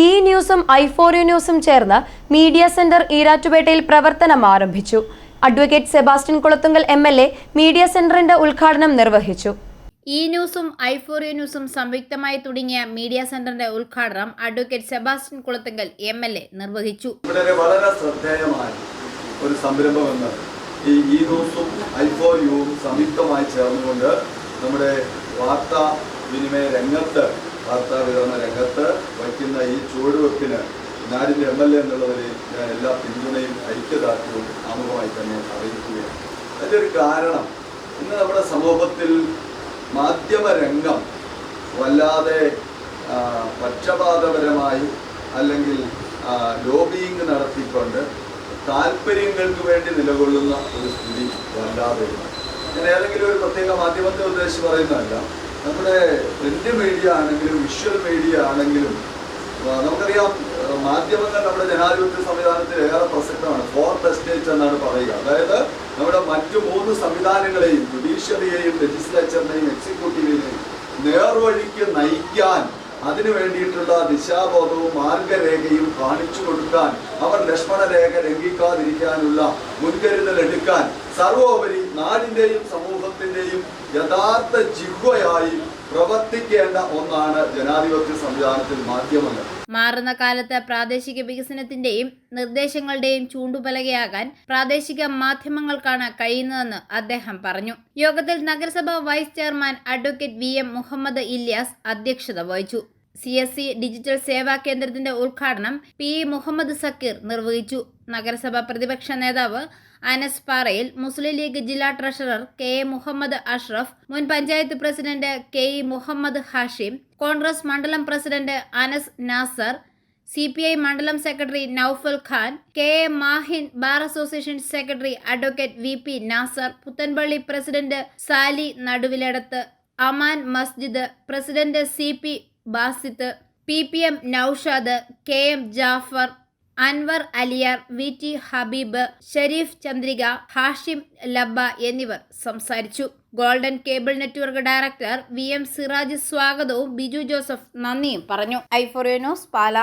E ന്യൂസും ഐഫോറിയോ ന്യൂസും ചേർന്ന് മീഡിയ സെന്റർ ഈരാറ്റുപേട്ടയിൽ പ്രവർത്തനം ആരംഭിച്ചു. Advocate Sebastian Kulathunkal M L A media സെന്ററിന്റെ ഉദ്ഘാടനം നിർവഹിച്ചു. ഇ ന്യൂസും ഐഫോറിയോ ന്യൂസും സംയുക്തമായി തുടങ്ങിയ മീഡിയ സെന്ററിന്റെ ഉദ്ഘാടനം advocate Sebastian Kulathunkal M L A നിർവഹിച്ചു. ഇവിടെ വളരെ ശ്രദ്ധേയമായ ഒരു സംരംഭം എന്ന് ഈ ഈ ന്യൂസും ഐഫോയുവും സംയുക്തമായി ചേർന്നുകൊണ്ട് നമ്മുടെ വാർത്താ വിനിമയ രംഗത്ത് വാർത്താ വിതരണ രംഗത്ത് ഈ ചുവടുവെപ്പിന് നാടിന്റെ എം എൽ എ എന്നുള്ളവരെ ഞാൻ എല്ലാ പിന്തുണയും ഐക്യദാർഢ്യവും ആമുഖമായി തന്നെ അറിയിക്കുകയാണ്. അതിന്റെ ഒരു കാരണം ഇന്ന് നമ്മുടെ സമൂഹത്തിൽ മാധ്യമരംഗം വല്ലാതെ പക്ഷപാതപരമായി അല്ലെങ്കിൽ ലോബിയിങ് നടത്തിക്കൊണ്ട് താല്പര്യങ്ങൾക്ക് വേണ്ടി നിലകൊള്ളുന്ന ഒരു സ്ഥിതി വല്ലാതെ ഞാൻ ഏതെങ്കിലും ഒരു പ്രത്യേക മാധ്യമത്തെ ഉദ്ദേശിച്ച് പറയുന്നതല്ല നമ്മുടെ പ്രിന്റ് മീഡിയ ആണെങ്കിലും വിഷ്വൽ മീഡിയ ആണെങ്കിലും നമുക്കറിയാം മാധ്യമങ്ങൾ നമ്മുടെ ജനാധിപത്യ സംവിധാനത്തിൽ ഏറെ പ്രസക്തമാണ് ഫോർ സ്റ്റേറ്റ് എന്നാണ് പറയുക. അതായത് നമ്മുടെ മറ്റു മൂന്ന് സംവിധാനങ്ങളെയും ജുഡീഷ്യറിയെയും ലെജിസ്ലേച്ചറിനെയും എക്സിക്യൂട്ടീവിനെയും നേർവഴിക്ക് നയിക്കാൻ അതിനു വേണ്ടിയിട്ടുള്ള ദിശാബോധവും മാർഗരേഖയും കാണിച്ചു കൊടുക്കാൻ അവർ ലക്ഷ്മണരേഖ ലംഘിക്കാതിരിക്കാനുള്ള മുൻകരുതൽ എടുക്കാൻ സർവോപരി നാടിന്റെയും സമൂഹത്തിന്റെയും യഥാർത്ഥ ജിഹ്വയായി പ്രവർത്തിക്കേണ്ട ഒന്നാണ് ജനാധിപത്യ സംവിധാനത്തിൽ മാധ്യമങ്ങൾ. മാറുന്ന കാലത്ത് പ്രാദേശിക വികസനത്തിന്റെയും നിർദ്ദേശങ്ങളുടെയും ചൂണ്ടുപലകയാകാൻ പ്രാദേശിക മാധ്യമങ്ങൾക്കാണ് കഴിയുന്നതെന്ന് അദ്ദേഹം പറഞ്ഞു. യോഗത്തിൽ നഗരസഭാ vice chairman advocate V M Muhammad Ilyas അധ്യക്ഷത വഹിച്ചു. C S C digital Seva കേന്ദ്രത്തിന്റെ ഉദ്ഘാടനം പി മുഹമ്മദ് സക്കീർ നിർവഹിച്ചു. നഗരസഭ പ്രതിപക്ഷ നേതാവ് അനസ് പാറയിൽ മുസ്ലിം ലീഗ് ജില്ലാ treasurer K A Muhammad Ashraf മുൻ panchayat president K E Muhammad Hashim Congress മണ്ഡലം president Anas Nasar C P I മണ്ഡലം secretary Noufal Khan K A Mahin bar association secretary advocate V P Nasar Puthenpally president Sali Naduviladath Aman Masjid president C P Basith P P M Noushad K M Jafar Anwar Aliyar V T Habeeb Shareef Chandrika Hashim Labba എന്നിവർ സംസാരിച്ചു. Golden cable network director V M Siraj സ്വാഗതവും ബിജു ജോസഫ് നന്ദിയും പറഞ്ഞു. ഐഫോറിയോ news പാല.